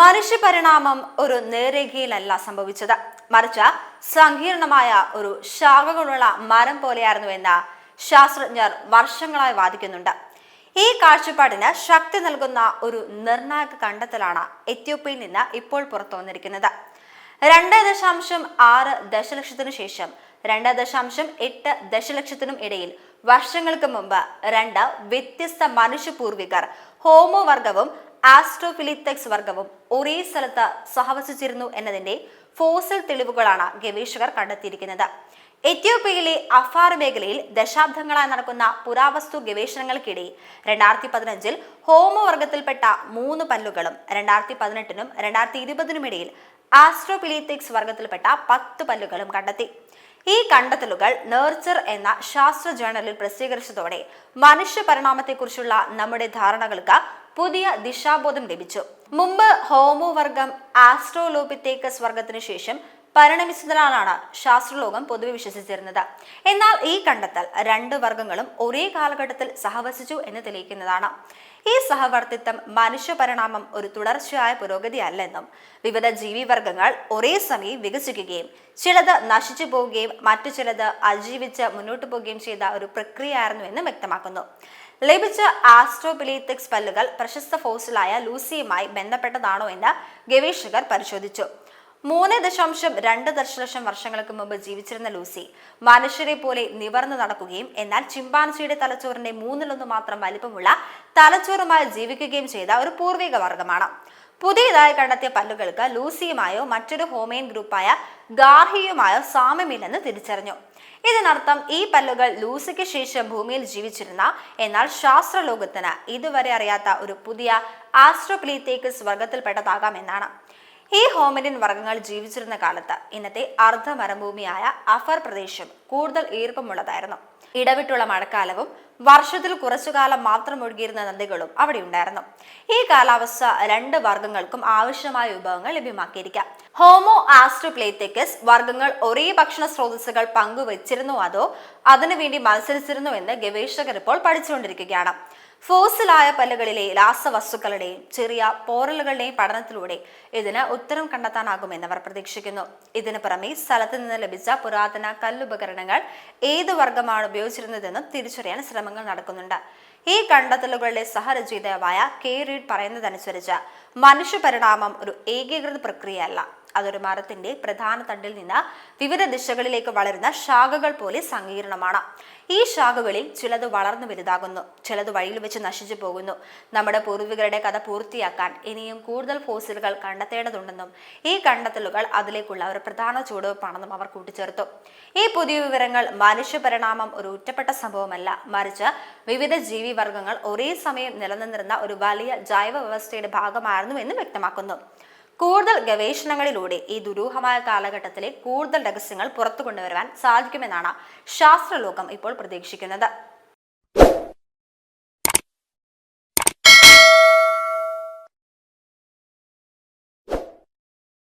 മനുഷ്യ പരിണാമം ഒരു നേരേഖയിലല്ല സംഭവിച്ചത്. മറിച്ച് സങ്കീർണമായ ഒരു ശാഖകളുള്ള മരം പോലെയായിരുന്നു എന്ന് ശാസ്ത്രജ്ഞർ വർഷങ്ങളായി വാദിക്കുന്നുണ്ട്. ഈ കാഴ്ചപ്പാടിന് ശക്തി നൽകുന്ന ഒരു നിർണായക കണ്ടെത്തലാണ് എത്യോപ്യയിൽ നിന്ന് ഇപ്പോൾ പുറത്തു വന്നിരിക്കുന്നത്. രണ്ട് ദശാംശം ആറ് ദശലക്ഷത്തിനു ശേഷം രണ്ട് ദശാംശം എട്ട് ദശലക്ഷത്തിനും ഇടയിൽ വർഷങ്ങൾക്ക് മുമ്പ് രണ്ട് വ്യത്യസ്ത മനുഷ്യപൂർവികർ ഹോമോ വർഗവും ആസ്ട്രോഫിലിത്തെക്സ് വർഗവും ഒരേ സ്ഥലത്ത് സഹവസിച്ചിരുന്നു എന്നതിന്റെ ഫോസൽ തെളിവുകളാണ് ഗവേഷകർ കണ്ടെത്തിയിരിക്കുന്നത്. എത്യോപ്യയിലെ അഫാർ മേഖലയിൽ ദശാബ്ദങ്ങളായി നടക്കുന്ന പുരാവസ്തു ഗവേഷണങ്ങൾക്കിടെ രണ്ടായിരത്തി പതിനഞ്ചിൽ ഹോമോ വർഗത്തിൽപ്പെട്ട മൂന്ന് പല്ലുകളും രണ്ടായിരത്തി പതിനെട്ടിനും രണ്ടായിരത്തി ഇരുപതിനും ഇടയിൽ ആസ്ട്രോപിലിത്തിക്സ് വർഗത്തിൽപ്പെട്ട പത്ത് പല്ലുകളും കണ്ടെത്തി. ഈ കണ്ടെത്തലുകൾ നേർച്ചർ എന്ന ശാസ്ത്ര ജേണലിൽ പ്രസിദ്ധീകരിച്ചതോടെ മനുഷ്യ പരിണാമത്തെക്കുറിച്ചുള്ള നമ്മുടെ ധാരണകൾക്ക് പുതിയ ദിശാബോധം ലഭിച്ചു. മുമ്പ് ഹോമോ വർഗം ആസ്ട്രോലോപിത്തേക്കസ് വർഗത്തിനു ശേഷം പരിണമിച്ചതിനാലാണ് ശാസ്ത്രലോകം പൊതുവെ വിശ്വസിച്ചിരുന്നത്. എന്നാൽ ഈ കണ്ടെത്തൽ രണ്ട് വർഗങ്ങളും ഒരേ കാലഘട്ടത്തിൽ സഹവസിച്ചു എന്ന് തെളിയിക്കുന്നതാണ്. ഈ സഹവർത്തിത്വം മനുഷ്യ പരിണാമം ഒരു തുടർച്ചയായ പുരോഗതിയല്ലെന്നും വിവിധ ജീവിവർഗങ്ങൾ ഒരേ സമയം വികസിക്കുകയും ചിലത് നശിച്ചു പോവുകയും മറ്റു ചിലത് അതിജീവിച്ച് മുന്നോട്ട് പോവുകയും ചെയ്ത ഒരു പ്രക്രിയയായിരുന്നു എന്നും വ്യക്തമാക്കുന്നു. ലഭിച്ച ആസ്ട്രോപിലീത്തിക്സ് പല്ലുകൾ പ്രശസ്ത ഫോസിലായ ലൂസിയുമായി ബന്ധപ്പെട്ടതാണോ എന്ന് ഗവേഷകർ പരിശോധിച്ചു. മൂന്ന് ദശാംശം രണ്ട് ദശലക്ഷം വർഷങ്ങൾക്ക് മുമ്പ് ജീവിച്ചിരുന്ന ലൂസി മനുഷ്യരെ പോലെ നിവർന്നു നടക്കുകയും എന്നാൽ ചിമ്പാൻസിയുടെ തലച്ചോറിന്റെ മൂന്നിലൊന്ന് മാത്രം വലിപ്പമുള്ള തലച്ചോറുമായി ജീവിക്കുകയും ചെയ്ത ഒരു പൂർവിക വർഗമാണ്. പുതിയതായി കണ്ടെത്തിയ പല്ലുകൾക്ക് ലൂസിയുമായോ മറ്റൊരു ഹോമൈൻ ഗ്രൂപ്പായ ഗാർഹിയുമായോ സാമ്യമില്ലെന്ന് തിരിച്ചറിഞ്ഞു. ഇതിനർത്ഥം ഈ പല്ലുകൾ ലൂസിക്ക് ശേഷം ഭൂമിയിൽ ജീവിച്ചിരുന്ന എന്നാൽ ശാസ്ത്രലോകത്തിന് ഇതുവരെ അറിയാത്ത ഒരു പുതിയ ആസ്ട്രോപ്ലീത്തേക്കസ് സ്വർഗത്തിൽപ്പെട്ടതാകാം എന്നാണ് ഈ ഹോമലിൻ വർഗങ്ങൾ ജീവിച്ചിരുന്ന കാലത്ത് ഇന്നത്തെ അർദ്ധ മരുഭൂമിയായ അഫർ പ്രദേശം കൂടുതൽ ഈർപ്പമുള്ളതായിരുന്നു. ഇടവിട്ടുള്ള മഴക്കാലവും വർഷത്തിൽ കുറച്ചു കാലം മാത്രം ഒഴുകിയിരുന്ന നദികളും അവിടെ ഉണ്ടായിരുന്നു ഈ കാലാവസ്ഥ രണ്ട് വർഗങ്ങൾക്കും ആവശ്യമായ വിഭവങ്ങൾ ലഭ്യമാക്കിയിരിക്കാം. ഹോമോ ആസ്ട്രോപ്ലേത്തിക്കസ് വർഗങ്ങൾ ഒരേ ഭക്ഷണ സ്രോതസ്സുകൾ പങ്കുവച്ചിരുന്നു അതോ അതിനുവേണ്ടി മത്സരിച്ചിരുന്നു എന്ന് ഗവേഷകർ ഇപ്പോൾ പഠിച്ചുകൊണ്ടിരിക്കുകയാണ്. ഫോസിലായ പല്ലുകളിലെ രാസവസ്തുക്കളുടെയും ചെറിയ പോറലുകളുടെയും പഠനത്തിലൂടെ ഇതിന് ഉത്തരം കണ്ടെത്താനാകുമെന്ന് അവർ പ്രതീക്ഷിക്കുന്നു. ഇതിനു പുറമെ സ്ഥലത്ത് നിന്ന് ലഭിച്ച പുരാതന കല്ലുപകരണങ്ങൾ ഏത് വർഗമാണ് ഉപയോഗിച്ചിരുന്നതെന്നും തിരിച്ചറിയാൻ ശ്രമങ്ങൾ നടക്കുന്നുണ്ട്. ഈ കണ്ടെത്തലുകളുടെ സഹരചയിതാവായ കെ റീഡ് പറയുന്നതനുസരിച്ച് മനുഷ്യ പരിണാമം ഒരു ഏകീകൃത പ്രക്രിയയല്ല. അതൊരു മരത്തിന്റെ പ്രധാന തണ്ടിൽ നിന്ന് വിവിധ ദിശകളിലേക്ക് വളരുന്ന ശാഖകൾ പോലെ സങ്കീർണമാണ്. ഈ ശാഖകളിൽ ചിലത് വളർന്നു വലുതാകുന്നു ചിലത് വഴിയിൽ വെച്ച് നശിച്ചു പോകുന്നു. നമ്മുടെ പൂർവികരുടെ കഥ പൂർത്തിയാക്കാൻ ഇനിയും കൂടുതൽ ഫോസിലുകൾ കണ്ടെത്തേണ്ടതുണ്ടെന്നും ഈ കണ്ടെത്തലുകൾ അതിലേക്കുള്ള ഒരു പ്രധാന ചുവടുവെപ്പാണെന്നും അവർ കൂട്ടിച്ചേർത്തു. ഈ പുതിയ വിവരങ്ങൾ മനുഷ്യ പരിണാമം ഒരു ഒറ്റപ്പെട്ട സംഭവമല്ല. മറിച്ച് വിവിധ ജീവിവർഗങ്ങൾ ഒരേ സമയം നിലനിന്നിരുന്ന ഒരു വലിയ ജൈവ വ്യവസ്ഥയുടെ ഭാഗമായിരുന്നു എന്ന് വ്യക്തമാക്കുന്നു. കൂടുതൽ ഗവേഷണങ്ങളിലൂടെ ഈ ദുരൂഹമായ കാലഘട്ടത്തിലെ കൂടുതൽ രഹസ്യങ്ങൾ പുറത്തു കൊണ്ടുവരുവാൻ സാധിക്കുമെന്നാണ് ശാസ്ത്രലോകം ഇപ്പോൾ പ്രതീക്ഷിക്കുന്നത്.